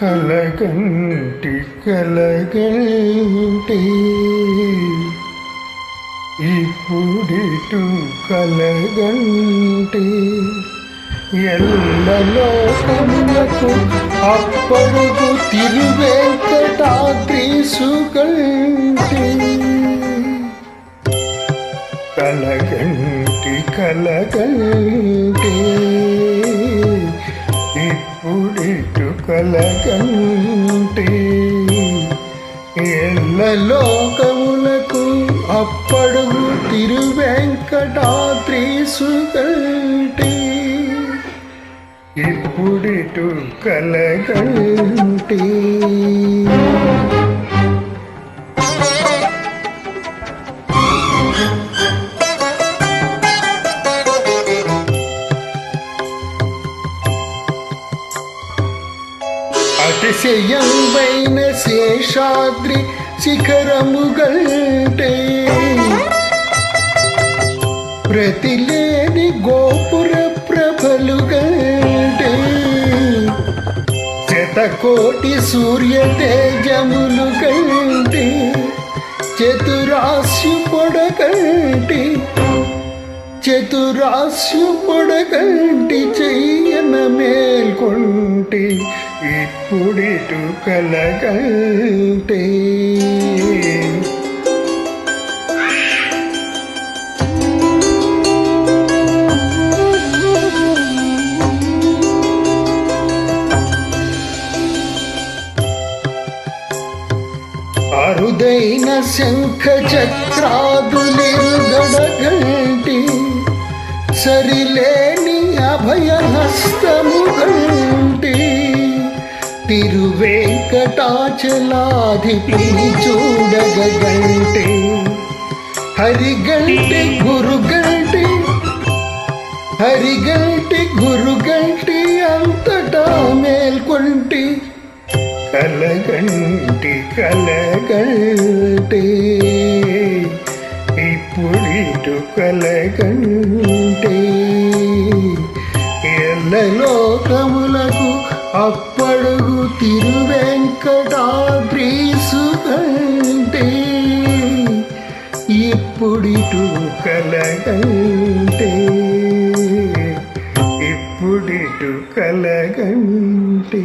కలగంటి కలగంటి. ఇప్పుడిటు కలగంటి. ఎల్లలోకములకు అప్పడుగు తిరువేంకటాద్రీసుగంటి కలగంటి కలగంటి. ఇప్పుడిటు కలగంటి ఎల్లలోకములకు అప్పడుగు తిరువెంకటాద్రీసుగంటి ఇప్పుడిటు కలగంటే. అతిశయంబైన శేషాద్రి శిఖరముగంటే. ప్రతిలేని గోపుర ప్రభలుగంటే. శతకోటి సూర్య తేజములు కంటే చతురాస్యు పొడకంటి చతురాస్యు పొడకంటి చెయ్యన మేల్కొండి. ఉంటే ఇప్పుడిటు కలగంటే అరుదైన శంఖ చక్రాదులిరుగడగంటి సరిలేని అభయహస్తము గంటి తిరువేంకటాచలాధిపి చూడగంటి హరిగంటి గురుగంటి హరిగంటి గురుగంటి అంతటా మేల్కొంటి కలగంటి కలగంటి ఇప్పుడిటు కలగంటి ఎల్లలోకములకు అప్ప తిరువెంకటాద్రీసుగంటి ఇప్పుడిటు కలగంటి ఇప్పుడిటు కలగంటి